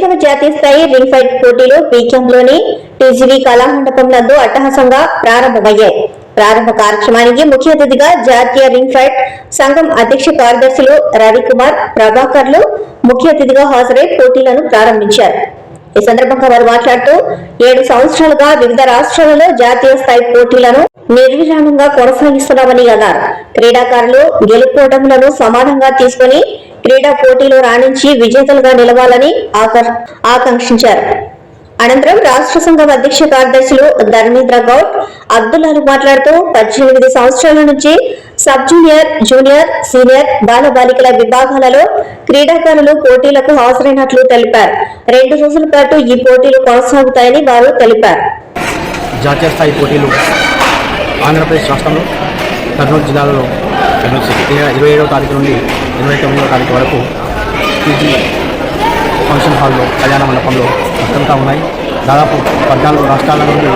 ఎనిమిదవ జాతీయ స్థాయి రింగ్ ఫైట్ పోటీలు లోని టీజీవీ కళామండపం నందు అట్టహాసంగా ప్రారంభమయ్యాయి. ప్రారంభ కార్యక్రమానికి ముఖ్య అతిథిగా జాతీయ రింగ్ ఫైట్ సంఘం అధ్యక్ష కార్యదర్శులు రవికుమార్ ప్రభాకర్లు ముఖ్య అతిథిగా హాజరై పోటీలను ప్రారంభించారు. ఈ సందర్భంగా వారు మాట్లాడుతూ ఏడు సంవత్సరాలుగా వివిధ రాష్ట్రాలలో జాతీయ స్థాయి పోటీలను నిర్విరామంగా కొనసాగిస్తున్నామని అన్నారు. క్రీడాకారులు గెలుపోవడములను సమానంగా తీసుకుని క్రీడా పోటీలో రాణించి విజేతలుగా నిలవాలని ఆకర్- ఆకాంక్షించారు. అనంతరం రాష్ట్ర సంఘం అధ్యక్ష కార్యదర్శులు ధర్మేంద్ర గౌడ్ అబ్దుల్లాలు మాట్లాడుతూ పద్దెనిమిది సంవత్సరాల నుంచి సబ్ జూనియర్ జూనియర్ సీనియర్ బాల బాలికల విభాగాలలో క్రీడాకారులు పోటీలకు హాజరైనట్లు తెలిపారు. రెండు రోజుల పాటు ఈ పోటీలు కొనసాగుతాయని వారు తెలిపారు. జాతీయ స్థాయి పోటీలు ఆంధ్రప్రదేశ్ రాష్ట్రంలో కర్నూలు జిల్లాలో ఇరవై ఏడవ తారీఖు నుండి ఇరవై తొమ్మిదవ తారీఖు వరకు పీజీ ఫంక్షన్ హాల్లో కళ్యాణ మండపంలో మొత్తంగా ఉన్నాయి. దాదాపు పద్నాలుగు రాష్ట్రాల నుండి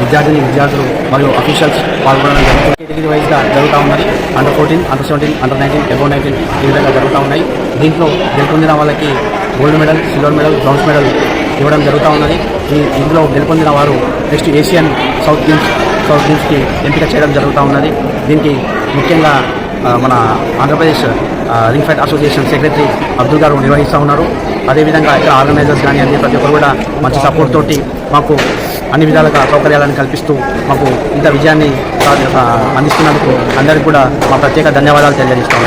విద్యార్థిని విద్యార్థులు మరియు అఫీషియల్స్ పాల్గొనడం జరుగుతుంది. కేటగిరీ వైజ్గా జరుగుతూ ఉన్నది under fourteen under seventeen under nineteen above nineteen ఈ విధంగా జరుగుతూ ఉన్నాయి. దీంట్లో గెలుపొందిన వాళ్ళకి gold medal silver medal bronze medal ఇవ్వడం జరుగుతూ ఉన్నది. ఈ ఇందులో గెలుపొందిన వారు next Asian south games south గేమ్స్కి ఎంపిక చేయడం జరుగుతూ ఉన్నది. దీనికి ముఖ్యంగా మన Andhra Pradesh ring fight association secretary Abdul గారు నిర్వహిస్తూ ఉన్నారు. అదేవిధంగా ఇక్కడ ఆర్గనైజర్స్ కానీ అన్ని ప్రతి ఒక్కరు కూడా మంచి సపోర్ట్ తోటి మాకు అన్ని విధాలుగా సౌకర్యాలను కల్పిస్తూ మాకు ఇంత విజయాన్ని అందిస్తున్నందుకు అందరికీ కూడా మా ప్రత్యేక ధన్యవాదాలు తెలియజేస్తా